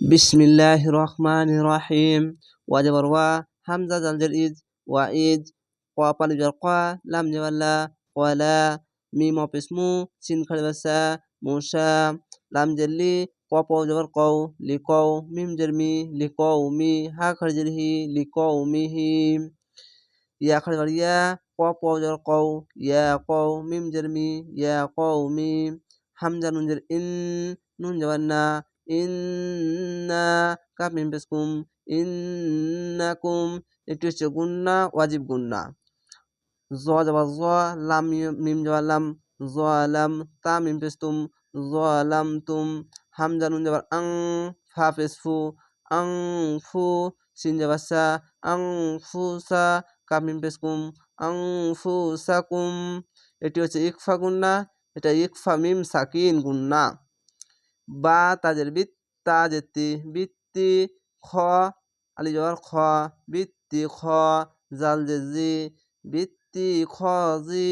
বিসমিল্লাহ রহমান রহিম ওয়াজাবার ওয়া হামজা জালজের ইজ ওয়া ইজ ক পালি jar ক লাম জাবাল্লা ওয়ালা মিম অপেসমু সিন খালিবাসা মুসা লাম জেল্লি ক পাও জাবার কও লিকও মিম জেরমি লিকও মি হা খালিজের হি লিকও মিহি ইয়া খালিবার ইয়া ক পাও জাবার কও ইয়া কও মিম জেরমি ইয়া কও মি হামজা ইন্না কাপ মিম পেসকুম ইন্নাকুম এটি হচ্ছে গুন্না, ওয়াজিব গুন্না। জ যাবা জ, লাম মিম যাবা লাম, জ লাম তা মিম পেস্তুম জ লাম তুম হামজা নুন যাবার আং, ফা পেসফু আং ফু, সিন যাবা সা, আং ফু সা কাপ মিম পেসকুম আং ফু সাকুম এটি হচ্ছে ইকফা গুন্না, এটা ইকফা মিম সাকিন গুন্না। বা তাজের বিত তাজেতি বিত্তি, খ আলি জবর খ, বিত্তি, খ জাল জেজি বিত্তি, খ, জি,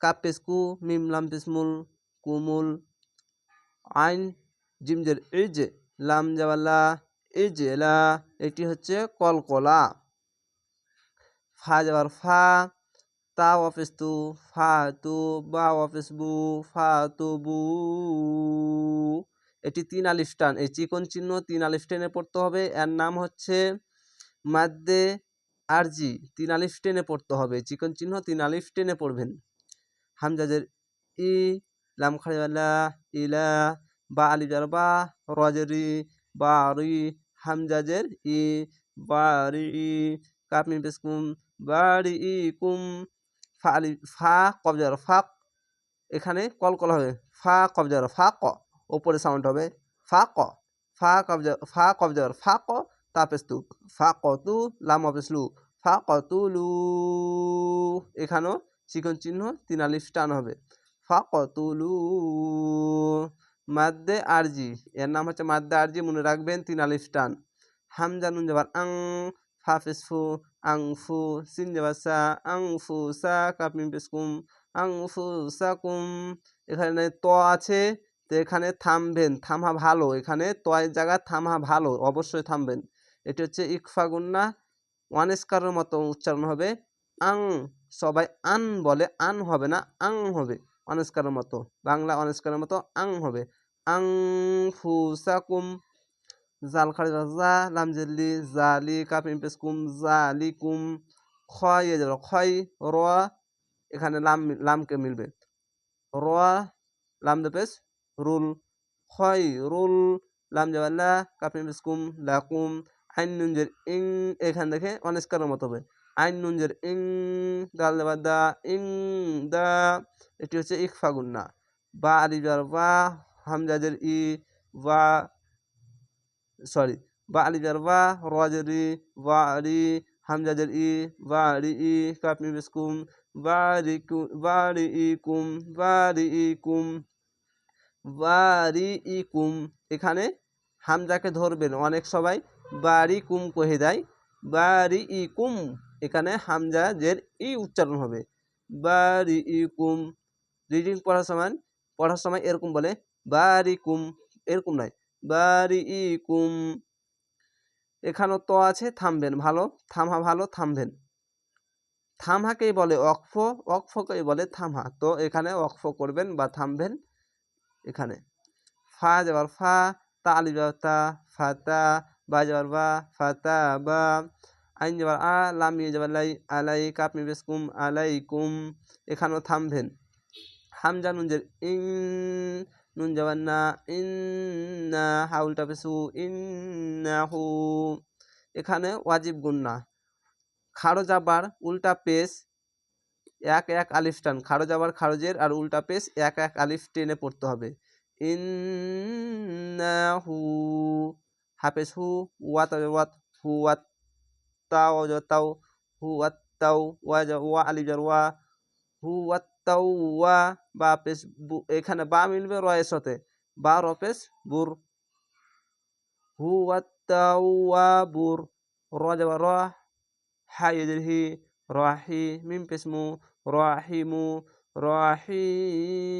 কাপেসকু, মিম লাম পেসমুল কুমুল, আইন, জিমজের ইজ লাম জাওয়ালা ইজেলা এটি হচ্ছে কলকলা। ফা যাবার ফা তা অফিস তু ফা তু বা অফিস বু ফা তু বু এটি তিন আলিফটান এই চিকন চিহ্ন তিন আলিফটেনে পড়তে হবে। এর নাম হচ্ছে মাদ্দে আরজি, তিন আলিফটেনে পড়তে হবে। চিকন চিহ্ন তিন আলিফটেনে পড়বেন। হামজাজের ই, লাম খালিওয়ালা ইলা, বা আলিজার বা রজেরি বা রি হামজাজের ই ই কাপমি বেসকুম বাড়ি ই কুম। ফা আলি ফা কবজার ফাক, এখানে কলকল হবে। ফা কবজার ফা ক, ওপরে সাউন্ড হবে। ফা ক, ফা কবজা ফা কবজার ফা ক তাপেস্তু ফা কতু লাম অপেসলু ফা কতুলু এখানেও চিকন চিহ্ন, তিন আলিফ টান হবে। ফা কতুলু মাদ্দে আরজি, এর নাম হচ্ছে মাদ্দে আরজি, মনে রাখবেন, তিন আলিফ টান। হামজা নুন যাবার আং, ফা ফেসফু ফু সিন যাবার সা আং ফু সা কাপিম পেসকুম আং ফু সাকুম এখানে ত আছে তো এখানে থামবেন থামা ভালো এখানে তয়ের জায়গায় থামা ভালো অবশ্যই থামবেন এটি হচ্ছে ইকফা গুন্না ওয়ানেস্কারের মতো উচ্চারণ হবে আং সবাই আন বলে আন হবে না আং হবে অনেস্কারের মতো বাংলা অনেস্কারের মতো আং হবে আং ফুসাকুম জাল জা লামজেল্লি জালি কাপ ইম্পেসকুম জালিকুম খয় যাবে খয় র এখানে লাম লামকে মিলবে র লাম দেপেস রুল খয় রুল লাম জাবাল্লা কাপিম বিস্কুম লাকুম আইন নুনজের ইং এখান দেখে অনেস্কারের মতো হবে আইন নুনজের ইং দাল দা ইং দা এটি হচ্ছে ইকফা গুন্না বা আলিজার বা হামজাজের ই বা সরি বা আলিজার বা রাজের বা রি হামজাজের ই বা রি ই কাপমি বিস্কুম বা রি বা রি ই কুম বা রি ই কুম এখানে হামজাকে ধরবেন অনেক সবাই। বারি কুম কহে দেয়। বারি ইকুম এখানে হামজা জের ই উচ্চারণ হবে। বারি ইকুম রিডিং পড়ার সময় পড়ার সময় এরকম বলে, বারি কুম। এরকম নয়। বারি ইকুম এখানেও তো আছে, থামবেন, ভালো, থামহা ভালো, থামবেন। থামহাকেই বলে অক্ফ অক্ফকেই বলে থামহা। তো এখানে অক্ফ করবেন বা থামবেন এখানে। ফা যাবার ফা, তা আলি যাবার তা ফাতা বা যাবার বা ফাতা বা, আইন যাবার আ, লাম ইয়ে যাবার লাই, আলাই, কাপ মিবেসকুম আলাইকুম। এখানেও থামবেন। হামজা যে ইন নুন যাবার না ইন না হাউলটা পেসু হু এখানে ওয়াজিব গুন্না খাড়ো যাবার উল্টা পেস এক এক আলিফ টান। খারো যাবার খারজের আর উল্টা পেশ এক এক আলিফ টেনে পড়তে হবে। ইন্নাহু হাফেজ হু, ওয়াত ওয়াত, হু, ওয়াত, তাও তাও হু, ওয়াত, তাও, ওয়া ওয়া, আলিফ ওয়া, হু, ওয়াত, তাও, ওয়া বা পেশ এখানে বা মিলবে রয়ের সাথে। বা রপেশ বুর। হু ওয়াত তাও ওয়া বুর। র যাবা র। হাই হি। রাহি মিম পেসমু রাহিমু রাহিম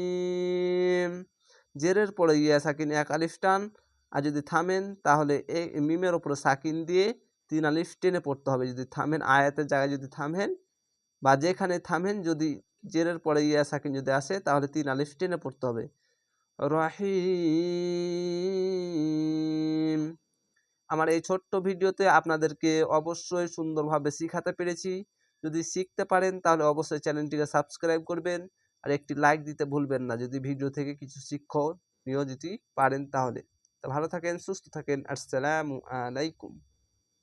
জেরের পরে ইয়া সাকিন এক আলিফ টান। আর যদি থামেন, তাহলে মিমের ওপরে সাকিন দিয়ে তিন আলিফ টেনে পড়তে হবে। যদি থামেন, আয়াতের জায়গায় যদি থামেন বা যেখানে থামেন যদি জেরের পরে ইয়া সাকিন যদি আসে, তাহলে তিন আলিফ টেনে পড়তে হবে। রহিম, আমার এই ছোট্ট ভিডিওতে আপনাদেরকে অবশ্যই সুন্দরভাবে শিখাতে পেরেছি। যদি শিখতে পারেন, তাহলে অবশ্যই চ্যানেলটিকে সাবস্ক্রাইব করবেন আর একটি লাইক দিতে ভুলবেন না। যদি ভিডিও থেকে কিছু শিক্ষণীয় যদি পারেন তাহলে। তো ভালো থাকেন, সুস্থ থাকেন, আসসালামু আলাইকুম।